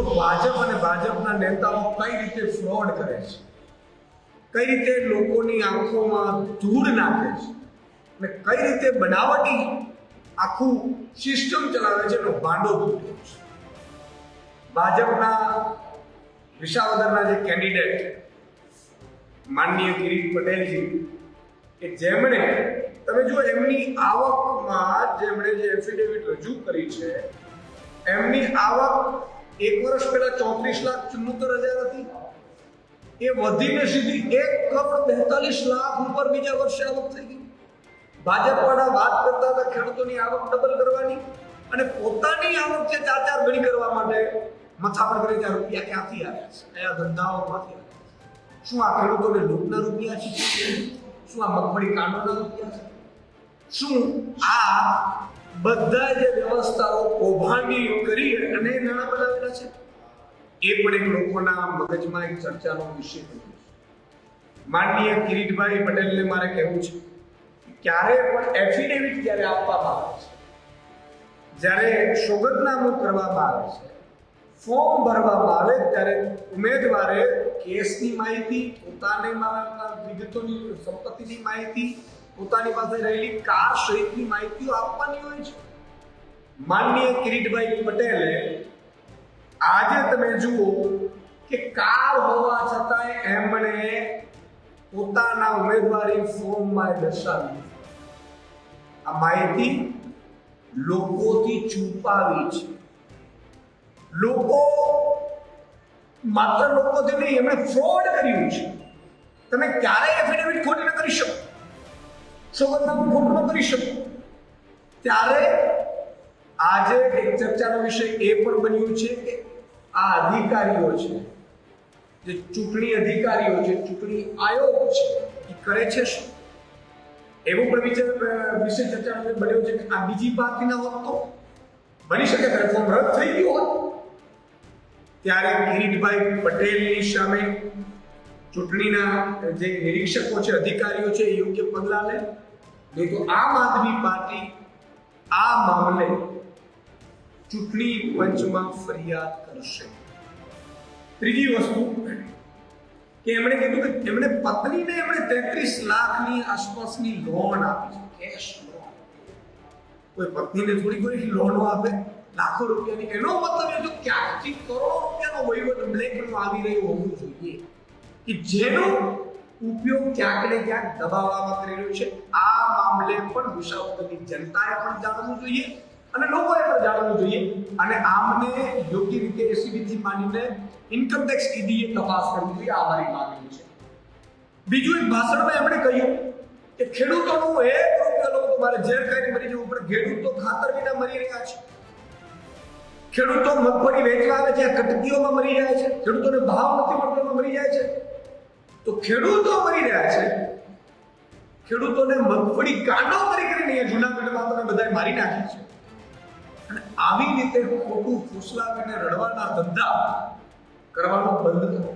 તો ભાજપ અને ભાજપના નેતાઓ કઈ રીતે ફ્રોડ કરે છે? કઈ રીતે લોકોની આંખોમાં ધૂળ નાખે છે? અને કઈ રીતે બનાવટી આખું સિસ્ટમ ચલાવે છે એનો ભાંડો તૂટ્યો છે? ભાજપના વિસાવદરના જે કેન્ડિડેટ માનનીય કિરીટ પટેલજી, કે જેમણે તમે જો એમની આવકમાં જેમણે જે એફિડેવિટ રજૂ કરી છે, એમની આવક એક વર્ષ પહેલા ચોત્રીસ લાખ ચુમ્મોતેર હજાર હતી. એ વધીને સીધી એક કરોડ બેતાલીસ લાખ ઉપર બીજા વર્ષે આવક થઈ ગઈ. ભાજપવાળા વાત કરતા હતા ખેડૂતોની આવક ડબલ કરવાની અને પોતાની આવક જે ચાર ચાર ગણી કરવા માટે મથામણ કરે ત્યાં રૂપિયા ક્યાંથી આવ્યા છે? કયા ધંધાઓમાંથી આવ્યા શું આ ખેડૂતોને લૂંટના રૂપિયા છે? શું આ મગફળી કાંડોના રૂપિયા છે? શું આ બધા જે વ્યવસ્થાઓ કૌભાંડી કરી અને નાણાં બનાવેલા છે, એ પણ એક લોકોના મગજમાં એક ચર્ચાનો વિષય બન્યો છે. માનનીય કિરીટભાઈ પટેલને મારે કહેવું છે ક્યારે પણ એફિડેવિટ જ્યારે આપવામાં આવે છે, જ્યારે સોગંદનામું કરવામાં આવે છે, ફોર્મ ભરવામાં આવે ત્યારે ઉમેદવારે કેસની માહિતી, પોતાને વિગતોની સંપત્તિની માહિતી પોતાની પાસે રહેલી કાર સહિતની માહિતીઓ આપવાની હોય છે. માનનીય કિરીટભાઈ પટેલે આજે તમે જુઓ કે કાર હોવા છતાંય એમણે પોતાના ઉમેદવારી ફોર્મમાં દર્શાવી. આ માહિતી લોકોથી છુપાવી છે. લોકો માત્ર લોકોથી નહીં, એમણે ફ્રોડ કર્યું છે. તમે ક્યારેય એફિડેવિટ ખોટી ન કરી શકો. સોગંદનામું ખોટું કરી શકું. ત્યારે આજે એક ચર્ચાનો વિષય એ પણ બન્યું છે કે આ અધિકારીઓ છે, જે ચૂંટણી અધિકારીઓ છે, ચૂંટણી આયોગ છે, એ કરે છે શું? એવું પણ વિચાર વિશે વિષય બન્યો છે કે આ બીજી પાર્ટીના હોત તો? બની શકે પ્લેટફોર્મ રદ થઈ ગયું હોત? ત્યારે કિરીટભાઈ પટેલની સામે ચૂંટણીના જે નિરીક્ષકો છે, અધિકારીઓ છે યોગ્ય પગલાં લે? નહીં તો આમ આદમી પાર્ટી આ મામલે ચૂંટણી પંચમાં ફરિયાદ કરશે. ત્રીજી વસ્તુ કે એમણે કીધું કે એમણે પત્નીને એમણે તેત્રીસ લાખની આસપાસની લોન આપી છે કેશ લોન કોઈ પત્નીને થોડી ઘણી લોનો આપે? લાખો રૂપિયાની, એનો મતલબ એ તો ક્યાંકથી કરોડો રૂપિયાનો વહીવટ બ્લેકમાં આવી રહ્યો હોવું જોઈએ. કે જેનો ઉપયોગ ક્યાંક ને ક્યાંક દબાવવામાં કરી રહ્યો છે. આ મામલે પણ મુસાફરની જનતાએ પણ જાણવું જોઈએ અને લોકોએ પણ જાણવું જોઈએ. અને આમને યોગ્ય રીતે એસીબીથી માનીને માંડીને ઇન્કમ ટેક્સ ઈડીએ તપાસ કરવી જોઈએ. આ મારી માંગણી છે. બીજું એક ભાષણમાં એમણે કહ્યું કે ખેડૂતોનું એક રૂપિયા લોકો મારે ઝેર ખાઈને મરી જવું પણ ખેડૂતો ખાતર વિના મરી રહ્યા છે. ખેડૂતો મગફળી વેચવા આવે છે કટકીઓમાં મરી જાય છે. ખેડૂતોને ભાવ નથી મળતો મરી જાય છે. તો ખેડૂતો મરી રહ્યા છે. ખેડૂતોને મગફળી કાંડો કરી કરીને અહીંયા જૂનાગઢમાં તમે બધાએ મારી નાખી છે. અને આવી રીતે ખોટું ફૂસલાવીને રડવાના ધંધા કરવાનો બંધ કરો.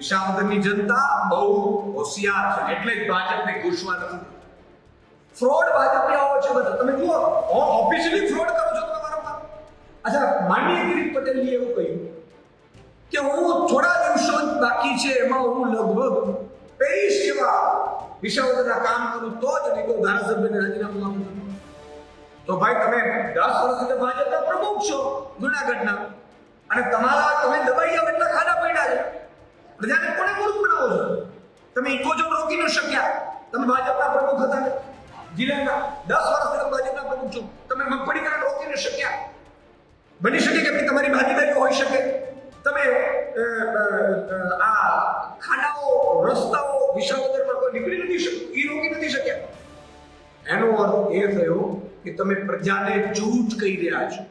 વિસાવદરની જનતા બહુ હોશિયાર છે, એટલે જ ભાજપને ઘૂસવા નથી ફ્રોડ ભાજપે આવો છે બધા. તમે જુઓ, ઓફિશિયલી ફ્રોડ કરો છો તમે પર. અચ્છા, માનનીય ગિરીશ પટેલજીએ એવું કહ્યું. કે હું થોડા દિવસો જ બાકી છે, એમાં હું લગભગ ત્રેવીસ જેવા વિષયોના કામ કરું, તો જ નહીં તો ધારાસભ્યને રાજીનામું આપું. તો ભાઈ, તમે દસ વર્ષથી ભાજપના પ્રમુખ છો, જુનાગઢના. અને તમારા, તમે દબાઈ જાવ એટલા ખાડા પડ્યા છે. પ્રજાને કોને મૂર્ખ બનાવો છો? તમે ઇકોઝોન રોકી ન શક્યા. તમે ભાજપના પ્રમુખ હતા. જિલ્લાના દસ વર્ષથી તમે ભાજપના પ્રમુખ છો. તમે મગફળી રોકી ન શક્યા. બની શકે કે તમારી ભાગીદારી હોઈ શકે? તમે આ ખાડાઓ, રસ્તાઓ, વિસાવદરમાં કોઈ નીકળી નથી શક્યું એ રોકી નથી શક્યા. એનો અર્થ એ થયો કે તમે પ્રજાને જૂઠ કહી રહ્યા છો,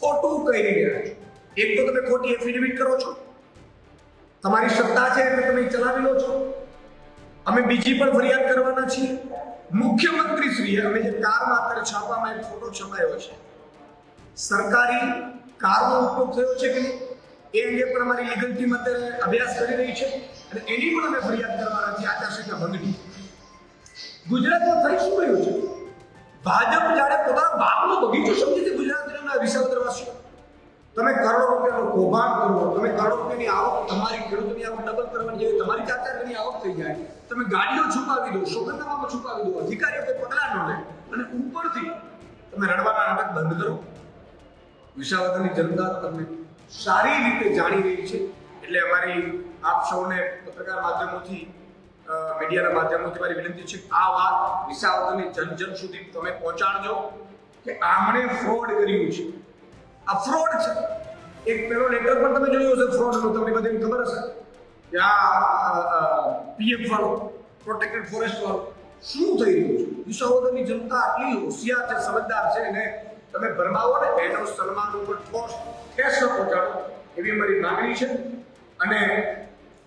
ખોટું કહી રહ્યા છો. એક તો તમે ખોટી એફિડેવિટ કરો છો. તમારી સત્તા છે એટલે તમે ચલાવી લો છો. અમે બીજી પણ ફરિયાદ કરવાના છીએ. મુખ્યમંત્રી શ્રીએ અમે જે કારમાં અત્યારે છાપવામાં એક ફોટો છપાયો છે, સરકારી કારનો ઉપયોગ થયો છે કે નહીં? એ અંગે પણ અમારી લીગલ ટીમ અત્યારે અભ્યાસ કરી રહી છે અને એની પણ અમે ફરિયાદ કરવાના છીએ આચારસંહિતા ભંગની ગુજરાતમાં થઈ શું રહ્યું છે? ભાજપ જ્યારે પોતાના બાપનો બગીચો સમજે છે ગુજરાતના વિસાવદરવાસીઓ તમે કરોડો રૂપિયાનો કૌભાંડ કરો, તમે કરોડો રૂપિયાની આવક તમારી ખેડૂતોની આવક ડબલ કરવાની જાય તમારી ચાર આવક થઈ જાય. તમે ગાડીઓ છુપાવી દો, સોગંદનામામાં છુપાવી દો, અધિકારીઓ કોઈ પગલાં ન લે. અને ઉપરથી તમે રડવાના નાટક બંધ કરો. વિસાવદરની જનતા તમને સારી રીતે જાણી રહી છે. એટલે અમારી આપ સૌને પત્રકાર માધ્યમોથી મીડિયાના માધ્યમોથી મારી વિનંતી છે, આ વાત વિસાવદરની જન જન સુધી તમે પહોંચાડજો કે આમણે ફ્રોડ કર્યું છે. આ ફ્રોડ છે. એક પેલો લેટર પણ તમે જોયો હશે ફ્રોડનો તમને બધાને ખબર હશે? આ પીએફ વાળો પ્રોટેક્ટેડ ફોરેસ્ટ વાળો, શું થઈ રહ્યું છે? વિસાવદરની જનતા આટલી હોશિયાર છે, સમજદાર છે અને તમે ભરમાવો ને, એનો સન્માન ઉપર ઠોસ ઠેસ ન પહોંચાડો, એવી અમારી માંગણી છે. અને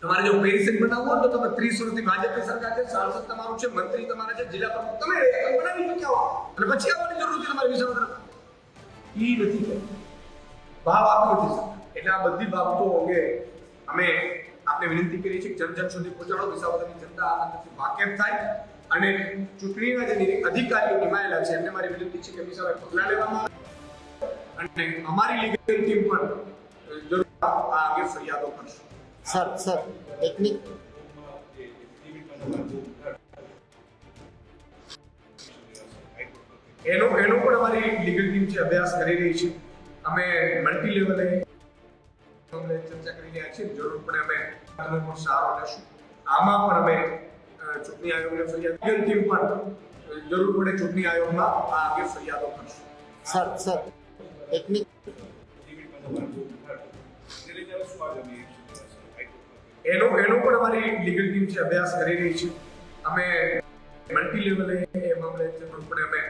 તમારે જો પેન્શન બનાવવું હોય તો તમે ત્રીસ વર્ષથી ભાજપની સરકાર છે, સાંસદ તમારું છે, મંત્રી તમારા છે, જિલ્લા પ્રમુખ, તમે બનાવી ચૂક્યા હો. અને પછી આવવાની જરૂર છે તમારી વિશાળ એ નથી. ભાવ આપી નથી એટલે આ બધી બાબતો અંગે અમે આપને વિનંતી કરીએ છીએ જન જન સુધી પહોંચાડો. વિસાવદરની જનતા આનંદથી વાકેફ થાય. અને ચૂંટણીના જે અધિકારીઓ નિમાયેલા છે એમને મારી વિનંતી છે કે એમની સામે પગલાં લેવામાં આવે અને અમારી લીગલ ટીમ પણ જરૂર આ અંગે ફરિયાદો કરશે. સર સર ટેકનિક એનો એનો પણ અમારી લીગલ ટીમ છે અભ્યાસ કરી રહી છે. અમે મલ્ટી લેવલે ચર્ચા કરી રહ્યા છીએ. જરૂર પણ અમે સારો લેશું. આમાં પણ અમે ચૂંટણી આયોગને ફરિયાદ ટીમ પણ જરૂર પડે ચૂંટણી આયોગમાં આ અંગે ફરિયાદો કરશે. સર સર ટેકનિક એનો એનો પણ અમારી લીગલ ટીમ છે અભ્યાસ કરી રહી છે. અમે મલ્ટી લેવલે એ મામલે પણ અમે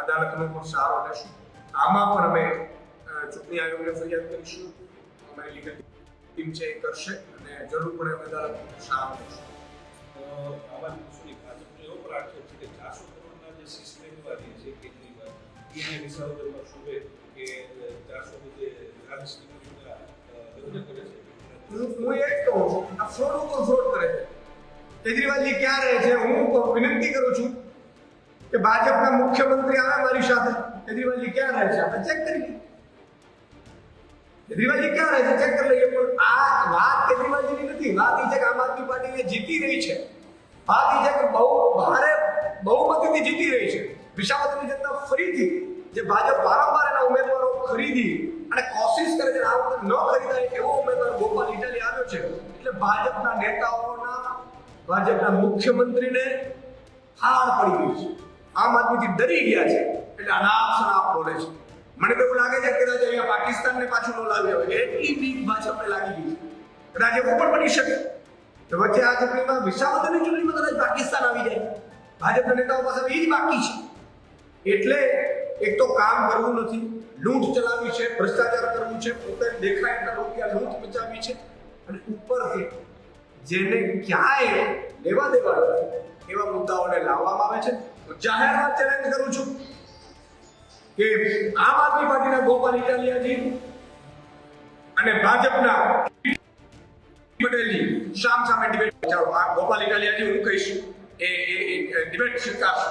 અદાલતનો પણ સારો લેશું આમાં પણ અમે ચૂંટણી આયોગને ફરિયાદ કરીશું. અમારી લીગલ ટીમ છે એ કરશે અને જરૂર પડે અમે અદાલતનો પણ સારો લેશું આવા દિવસોની કેજરીવાલજી ક્યાં રહે છે? હું વિનંતી કરું છું કે ભાજપના મુખ્યમંત્રી આવે મારી સાથે. કેજરીવાલજી ક્યાં રહે છે? આપણે ચેક કરી લઈએ કેજરીવાલજી ક્યાં રહે છે? ચેક કરી લઈએ. પણ આ વાત કેજરીવાલજીની નથી. વાત એ છે કે આમ આદમી પાર્ટી જીતી રહી છે. વાત કે બહુ ભારે બહુમતીથી જીતી રહી છે. વિસાવદરની જનતા ફરીથી જે ભાજપ વારંવાર એના ઉમેદવારો ખરીદી અને કોશિશ કરે છે આ વખતે ન ખરીદાય એવો ઉમેદવાર ગોપાલ ઇટાલી આવ્યો છે. એટલે ભાજપના નેતાઓના, ભાજપના મુખ્યમંત્રીને હાર પડી ગઈ છે. આમ આદમીથી ડરી ગયા છે. એટલે અનાપ શનાપ બોલે છે. મને તો એવું લાગે છે કે અહીંયા પાકિસ્તાનને પાછું ન લાવી આવે. એટલી બીક ભાજપને લાગી ગઈ છે. કદાચ એવું પણ બની શકે. તો વચ્ચે આ ચૂંટણીમાં વિસાવદરની ચૂંટણીમાં કદાચ પાકિસ્તાન આવી જાય. ભાજપના નેતાઓ પાસે એ જ બાકી છે. એટલે એક તો કામ કરવું નથી, લૂંટ ચલાવી છે, ભ્રષ્ટાચાર કરવું છે, પોતે દેખાય એટલા રૂપિયા લૂંટ મચાવી છે અને ઉપરથી જેને ક્યાંય લેવા દેવા નથી, એવા મુદ્દાઓને લાવવામાં આવે છે. જાહેરમાં ચેલેન્જ કરું છું કે આમ આદમી પાર્ટીના ગોપાલ ઇટાલિયાજી અને ભાજપના પટેલજી શામ સામે ડિબેટ ચાલો, આ ગોપાલ ઇટાલિયાજી હું કહીશ. એ એ ડિબેટ સ્વીકારશો.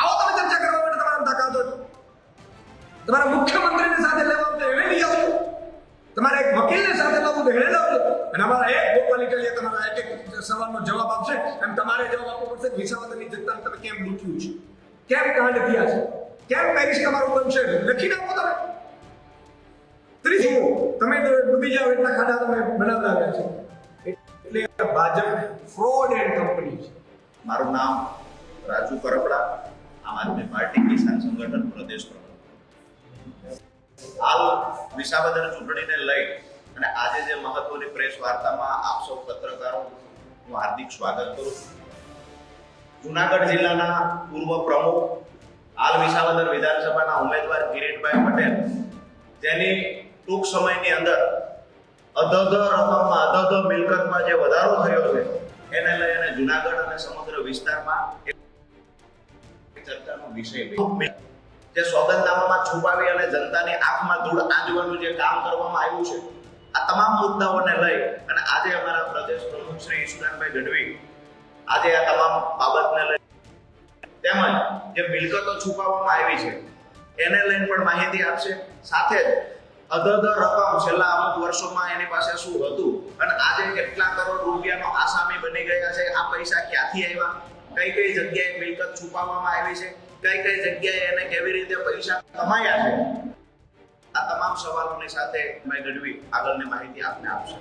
આવો તમે ચર્ચા કરવા માટે તમારા તાકાત તમારા મુખ્યમંત્રીને સાથે લેવા તો એને લઈ આવજો તમારે એક વકીલને સાથે લાવવું તો એને લાવજો અને અમારા એક ગોપાલ ઇટાલિયા તમારા એક એક સવાલનો જવાબ આપશે. એમ તમારે જવાબ આપવો પડશે વિસાવદરની જનતાને તમે કેમ લૂંટ્યું છે? કેમ કાંડ થયા છે? કેમ પેરિસ તમારું બનશે લખી નાખો તમે. તમે ડૂબી જાઓ એટલા ખાડા તમે બનાવડાવ્યા છે. એટલે ભાજપ ફ્રોડ એન્ડ કંપની છે. મારું નામ રાજુ કરપડા, આમ આદમી પાર્ટી કિસાન સંગઠન પ્રદેશ પ્રમુખ. હાલ વિસાવદર ચૂંટણીને લઈ અને આજે જે મહત્વની પ્રેસ વાર્તામાં આપ સૌ પત્રકારો, હું હાર્દિક સ્વાગત કરું જુનાગઢ જિલ્લાના પૂર્વ પ્રમુખ, હાલ વિસાવદર વિધાનસભાના ઉમેદવાર કિરીટભાઈ પટેલ, જેની ટૂંક સમયની અંદર અધધ રકમમાં, અધધ મિલકતમાં જે વધારો થયો છે, એને લઈને જુનાગઢ અને સમગ્ર વિસ્તારમાં ચર્ચાનો વિષય જે સોગંદનામામાં છુપાવી અને જનતાની આંખમાં ધૂળ આંજવાનું જે કામ કરવામાં આવ્યું છે, આ તમામ મુદ્દાઓને લઈ અને આજે અમારા પ્રદેશ પ્રમુખ શ્રી ઈશ્વરભાઈ ગઢવી આજે આ તમામ બાબતને લઈ તેમજ જે મિલકતો છુપાવવામાં આવી છે, એને લઈને પણ માહિતી આપશે. સાથે જ અધધ રકમ છેલ્લા અમુક વર્ષોમાં એની પાસે શું હતું? અને આજે કેટલા કરોડ રૂપિયાનો આસામી બની ગયા છે? આ પૈસા ક્યાંથી આવ્યા? કઈ કઈ જગ્યાએ મિલકત છુપાવવામાં આવી છે? કઈ કઈ જગ્યાએ એને કેવી રીતે પૈસા કમાયા છે? આ તમામ સવાલોની સાથે મેં ગઢવી આગળની માહિતી આપને આપશે.